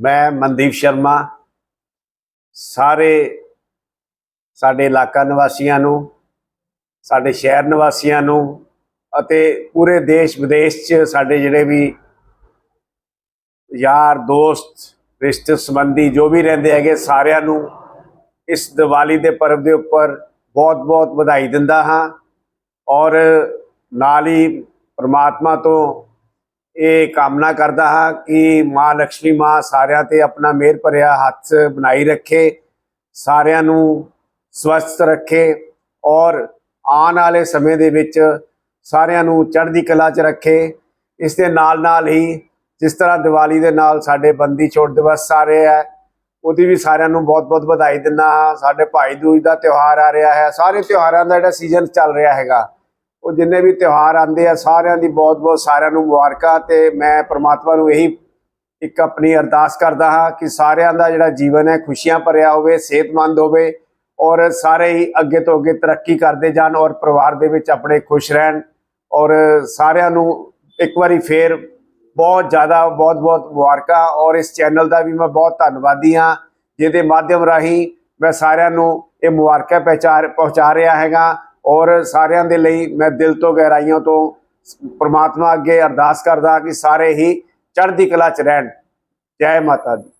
ਮੈਂ ਮਨਦੀਪ ਸ਼ਰਮਾ, ਸਾਰੇ ਸਾਡੇ ਇਲਾਕਾ ਨਿਵਾਸੀਆਂ ਨੂੰ, ਸਾਡੇ ਸ਼ਹਿਰ ਨਿਵਾਸੀਆਂ ਨੂੰ ਅਤੇ ਪੂਰੇ ਦੇਸ਼ ਵਿਦੇਸ਼ 'ਚ ਸਾਡੇ ਜਿਹੜੇ ਵੀ ਯਾਰ, ਦੋਸਤ, ਰਿਸ਼ਤੇ ਸੰਬੰਧੀ ਜੋ ਵੀ ਰਹਿੰਦੇ ਹੈਗੇ ਸਾਰਿਆਂ ਨੂੰ ਇਸ ਦੀਵਾਲੀ ਦੇ ਪਰਵ ਦੇ ਉੱਪਰ ਬਹੁਤ-ਬਹੁਤ ਵਧਾਈ ਦਿੰਦਾ ਹਾਂ ਔਰ ਨਾਲ ਹੀ ਪ੍ਰਮਾਤਮਾ ਤੋਂ ਇਹ ਕਾਮਨਾ ਕਰਦਾ ਹਾਂ ਕਿ ਮਾਂ ਲక్ష్ਮੀ ਮਾਂ ਸਾਰਿਆਂ ਤੇ ਆਪਣਾ ਮਿਹਰ ਭਰਿਆ ਹੱਥ ਬਣਾਈ ਰੱਖੇ, ਸਾਰਿਆਂ ਨੂੰ ਸਵਸਥ ਰੱਖੇ ਔਰ ਆਉਣ ਵਾਲੇ ਸਮੇਂ ਦੇ ਵਿੱਚ ਸਾਰਿਆਂ ਨੂੰ ਚੜ੍ਹਦੀ ਕਲਾ 'ਚ ਰੱਖੇ। ਇਸ ਦੇ ਨਾਲ ਨਾਲ ਹੀ ਜਿਸ ਤਰ੍ਹਾਂ ਦੀਵਾਲੀ ਦੇ ਨਾਲ ਸਾਡੇ ਬੰਦੀ ਛੋੜ ਦਿਵਸ ਸਾਰੇ ਹੈ, ਉਹਦੀ ਵੀ ਸਾਰਿਆਂ ਨੂੰ ਬਹੁਤ-ਬਹੁਤ ਵਧਾਈ ਦਿੰਦਾ ਹਾਂ। ਸਾਡੇ ਭਾਈ ਦੂਜ ਦਾ ਤਿਉਹਾਰ ਆ ਰਿਹਾ ਹੈ। ਸਾਰੇ ਤਿਉਹਾਰਾਂ ਦਾ ਜਿਹੜਾ ਸੀਜ਼ਨ ਚੱਲ ਰਿਹਾ ਹੈਗਾ ਉਹ ਜਿੰਨੇ ਵੀ ਤਿਉਹਾਰ ਆਉਂਦੇ ਆ, ਸਾਰਿਆਂ ਦੀ ਬਹੁਤ-ਬਹੁਤ ਸਾਰਿਆਂ ਨੂੰ ਮੁਬਾਰਕਾਂ ਤੇ ਮੈਂ ਪ੍ਰਮਾਤਮਾ ਨੂੰ ਇਹੀ ਇੱਕ ਆਪਣੀ ਅਰਦਾਸ ਕਰਦਾ ਹਾਂ ਕਿ ਸਾਰਿਆਂ ਦਾ ਜਿਹੜਾ ਜੀਵਨ ਹੈ, ਖੁਸ਼ੀਆਂ ਭਰਿਆ ਹੋਵੇ, ਸਿਹਤਮੰਦ ਹੋਵੇ ਔਰ ਸਾਰੇ ਹੀ ਅੱਗੇ ਤੋਂ ਅੱਗੇ ਤਰੱਕੀ ਕਰਦੇ ਜਾਣ ਔਰ ਪਰਿਵਾਰ ਦੇ ਵਿੱਚ ਆਪਣੇ ਖੁਸ਼ ਰਹਿਣ ਔਰ ਸਾਰਿਆਂ ਨੂੰ ਇੱਕ ਵਾਰੀ ਫੇਰ ਬਹੁਤ ਜ਼ਿਆਦਾ, ਬਹੁਤ ਬਹੁਤ ਮੁਬਾਰਕਾਂ ਔਰ ਇਸ ਚੈਨਲ ਦਾ ਵੀ ਮੈਂ ਬਹੁਤ ਧੰਨਵਾਦੀ ਹਾਂ, ਜਿਹਦੇ ਮਾਧਿਅਮ ਰਾਹੀਂ ਮੈਂ ਸਾਰਿਆਂ ਨੂੰ ਇਹ ਮੁਬਾਰਕਾਂ ਪਹੁੰਚਾ ਪਹੁੰਚਾ ਰਿਹਾ ਹੈਗਾ। ਔਰ ਸਾਰਿਆਂ ਦੇ ਲਈ ਮੈਂ ਦਿਲ ਤੋਂ ਗਹਿਰਾਈਆਂ ਤੋਂ ਪ੍ਰਮਾਤਮਾ ਅੱਗੇ ਅਰਦਾਸ ਕਰਦਾ ਕਿ ਸਾਰੇ ਹੀ ਚੜ੍ਹਦੀ ਕਲਾ ਚ ਰਹਿਣ। ਜੈ ਮਾਤਾ ਦੀ।